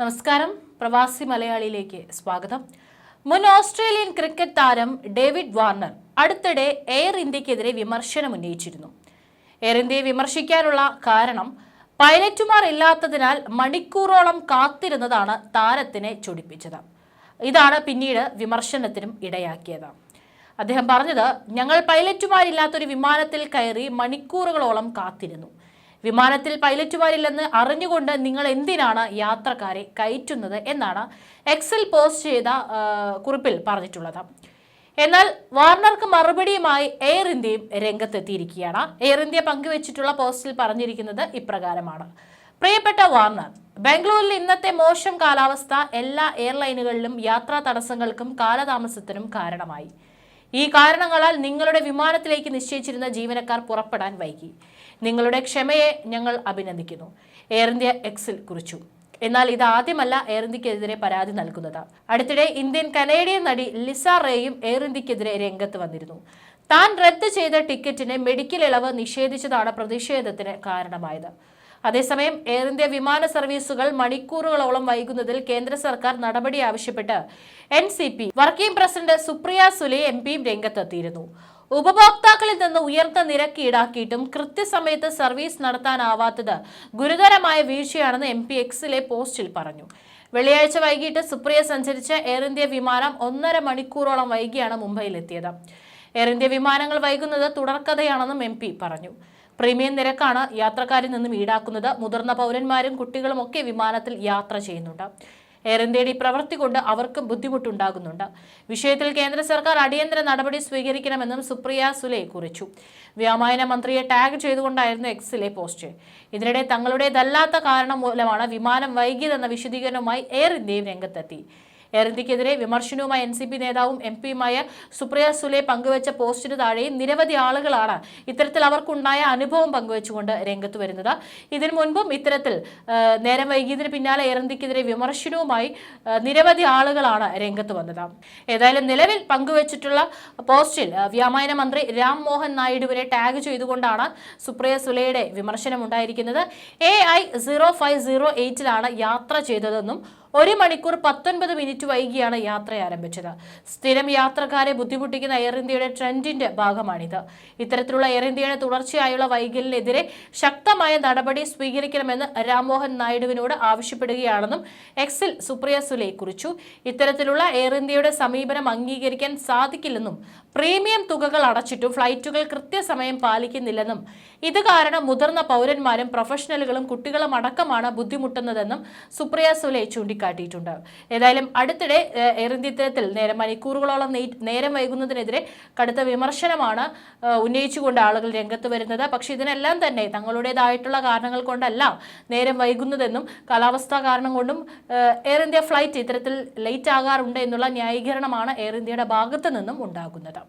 നമസ്കാരം. പ്രവാസി മലയാളിയിലേക്ക് സ്വാഗതം. മുൻ ഓസ്ട്രേലിയൻ ക്രിക്കറ്റ് താരം ഡേവിഡ് വാർണർ അടുത്തിടെ എയർ ഇന്ത്യക്കെതിരെ വിമർശനം ഉന്നയിച്ചിരുന്നു. എയർ ഇന്ത്യയെ വിമർശിക്കാനുള്ള കാരണം പൈലറ്റുമാർ ഇല്ലാത്തതിനാൽ മണിക്കൂറോളം കാത്തിരുന്നതാണ് താരത്തിനെ ചൊടിപ്പിച്ചത്. ഇതാണ് പിന്നീട് വിമർശനത്തിനും ഇടയാക്കിയത്. അദ്ദേഹം പറഞ്ഞത് ഞങ്ങൾ പൈലറ്റുമാരില്ലാത്തൊരു വിമാനത്തിൽ കയറി മണിക്കൂറുകളോളം കാത്തിരുന്നു. വിമാനത്തിൽ പൈലറ്റുമാരില്ലെന്ന് അറിഞ്ഞുകൊണ്ട് നിങ്ങൾ എന്തിനാണ് യാത്രക്കാരെ കയറ്റുന്നത് എന്നാണ് എക്സൽ പോസ്റ്റ് ചെയ്ത കുറിപ്പിൽ പറഞ്ഞിട്ടുള്ളത്. എന്നാൽ വാർണർക്ക് മറുപടിയുമായി എയർ ഇന്ത്യയും രംഗത്തെത്തിയിരിക്കുകയാണ്. എയർ ഇന്ത്യ പങ്കുവച്ചിട്ടുള്ള പോസ്റ്റിൽ പറഞ്ഞിരിക്കുന്നത് ഇപ്രകാരമാണ്. പ്രിയപ്പെട്ട വാർണർ ബാംഗ്ലൂരിൽ ഇന്നത്തെ മോശം കാലാവസ്ഥ എല്ലാ എയർലൈനുകളിലും യാത്രാ തടസ്സങ്ങൾക്കും കാലതാമസത്തിനും കാരണമായി. ഈ കാരണങ്ങളാൽ നിങ്ങളുടെ വിമാനത്തിലേക്ക് നിശ്ചയിച്ചിരുന്ന ജീവനക്കാർ പുറപ്പെടാൻ വൈകി. നിങ്ങളുടെ ക്ഷമയെ ഞങ്ങൾ അഭിനന്ദിക്കുന്നു. എയർ ഇന്ത്യ എക്സിൽ കുറിച്ചു. എന്നാൽ ഇത് ആദ്യമല്ല എയർ ഇന്ത്യക്കെതിരെ പരാതി നൽകുന്നത്. അടുത്തിടെ ഇന്ത്യൻ കനേഡിയൻ നടി ലിസ റേയും എയർ ഇന്ത്യക്കെതിരെ രംഗത്ത് വന്നിരുന്നു. താൻ റദ്ദ് ചെയ്ത ടിക്കറ്റിന് മെഡിക്കൽ ഇളവ് നിഷേധിച്ചതാണ് പ്രതിഷേധത്തിന് കാരണമായത്. അതേസമയം എയർ ഇന്ത്യ വിമാന സർവീസുകൾ മണിക്കൂറുകളോളം വൈകുന്നതിൽ കേന്ദ്ര സർക്കാർ നടപടി ആവശ്യപ്പെട്ട് N C P working president Supriya Sule M പിയും രംഗത്തെത്തിയിരുന്നു. ഉപഭോക്താക്കളിൽ നിന്ന് ഉയർന്ന നിരക്ക് ഈടാക്കിയിട്ടും കൃത്യസമയത്ത് സർവീസ് നടത്താനാവാത്തത് ഗുരുതരമായ വീഴ്ചയാണെന്ന് എം പി എക്സിലെ പോസ്റ്റിൽ പറഞ്ഞു. വെള്ളിയാഴ്ച വൈകിട്ട് സുപ്രിയ സഞ്ചരിച്ച എയർ ഇന്ത്യ വിമാനം ഒന്നര മണിക്കൂറോളം വൈകിയാണ് മുംബൈയിലെത്തിയത്. എയർ ഇന്ത്യ വിമാനങ്ങൾ വൈകുന്നത് തുടർക്കഥയാണെന്നും എം പറഞ്ഞു. പ്രീമിയം നിരക്കാണ് യാത്രക്കാരിൽ നിന്നും ഈടാക്കുന്നത്. മുതിർന്ന പൗരന്മാരും കുട്ടികളും ഒക്കെ വിമാനത്തിൽ യാത്ര ചെയ്യുന്നുണ്ട്. എയർ ഇന്ത്യയുടെ ഈ പ്രവൃത്തി കൊണ്ട് അവർക്കും ബുദ്ധിമുട്ടുണ്ടാകുന്നുണ്ട്. വിഷയത്തിൽ കേന്ദ്ര സർക്കാർ അടിയന്തര നടപടി സ്വീകരിക്കണമെന്നും സുപ്രിയ സുലെ കുറിച്ചു. വ്യോമയാന മന്ത്രിയെ ടാഗ് ചെയ്തുകൊണ്ടായിരുന്നു എക്സിലെ പോസ്റ്റ്. ഇതിനിടെ തങ്ങളുടേതല്ലാത്ത കാരണം മൂലമാണ് വിമാനം വൈകിയതെന്ന വിശദീകരണവുമായി എയർ ഇന്ത്യയും രംഗത്തെത്തി. എയർ ഇന്ത്യക്കെതിരെ വിമർശനവുമായി എൻ സി പി നേതാവും എം പിയുമായ സുപ്രിയ സുലെ പങ്കുവച്ച പോസ്റ്റിന് താഴെയും നിരവധി ആളുകളാണ് ഇത്തരത്തിൽ അവർക്കുണ്ടായ അനുഭവം പങ്കുവച്ചുകൊണ്ട് രംഗത്ത് വരുന്നത്. ഇതിനു മുൻപും ഇത്തരത്തിൽ നേരം വൈകിയതിന് പിന്നാലെ എയർ ഇന്ത്യക്കെതിരെ വിമർശനവുമായി നിരവധി ആളുകളാണ് രംഗത്ത് വന്നത്. ഏതായാലും നിലവിൽ പങ്കുവച്ചിട്ടുള്ള പോസ്റ്റിൽ വ്യാമായന മന്ത്രി രാം മോഹൻ നായിഡുവിനെ ടാഗ് ചെയ്തുകൊണ്ടാണ് സുപ്രിയ സുലയുടെ വിമർശനം ഉണ്ടായിരിക്കുന്നത് A I zero five zero എയ്റ്റിലാണ് യാത്ര ചെയ്തതെന്നും ഒരു മണിക്കൂർ പത്തൊൻപത് മിനിറ്റ് വൈകിയാണ് യാത്ര ആരംഭിച്ചത്. സ്ഥിരം യാത്രക്കാരെ ബുദ്ധിമുട്ടിക്കുന്ന എയർ ഇന്ത്യയുടെ ട്രെൻഡിന്റെ ഭാഗമാണിത്. ഇത്തരത്തിലുള്ള എയർ ഇന്ത്യയുടെ തുടർച്ചയായുള്ള വൈകലിനെതിരെ ശക്തമായ നടപടി സ്വീകരിക്കണമെന്ന് രാംമോഹൻ നായിഡുവിനോട് ആവശ്യപ്പെടുകയാണെന്നും എക്സിൽ സുപ്രിയ സുലെ കുറിച്ചു. ഇത്തരത്തിലുള്ള എയർ ഇന്ത്യയുടെ സമീപനം അംഗീകരിക്കാൻ സാധിക്കില്ലെന്നും പ്രീമിയം തുകകൾ അടച്ചിട്ടും ഫ്ലൈറ്റുകൾ കൃത്യസമയം പാലിക്കുന്നില്ലെന്നും ഇത് കാരണം മുതിർന്ന പൗരന്മാരും പ്രൊഫഷണലുകളും കുട്ടികളും അടക്കമാണ് ബുദ്ധിമുട്ടുന്നതെന്നും സുപ്രിയ സുലെ ചൂണ്ടിക്കാട്ടിയിട്ടുണ്ട്. ഏതായാലും അടുത്തിടെ എയർ ഇന്ത്യ നേരം മണിക്കൂറുകളോളം നേരം വൈകുന്നതിനെതിരെ കടുത്ത വിമർശനമാണ് ഉന്നയിച്ചുകൊണ്ട് ആളുകൾ രംഗത്ത് വരുന്നത്. പക്ഷേ ഇതിനെല്ലാം തന്നെ തങ്ങളുടേതായിട്ടുള്ള കാരണങ്ങൾ കൊണ്ടല്ല നേരം വൈകുന്നതെന്നും കാലാവസ്ഥാ കാരണം കൊണ്ടും എയർ ഇന്ത്യ ഫ്ലൈറ്റ് ഇത്തരത്തിൽ ലേറ്റ് ആകാറുണ്ട് എന്നുള്ള ന്യായീകരണമാണ് എയർ ഇന്ത്യയുടെ ഭാഗത്തു നിന്നും ഉണ്ടാകുന്നത്.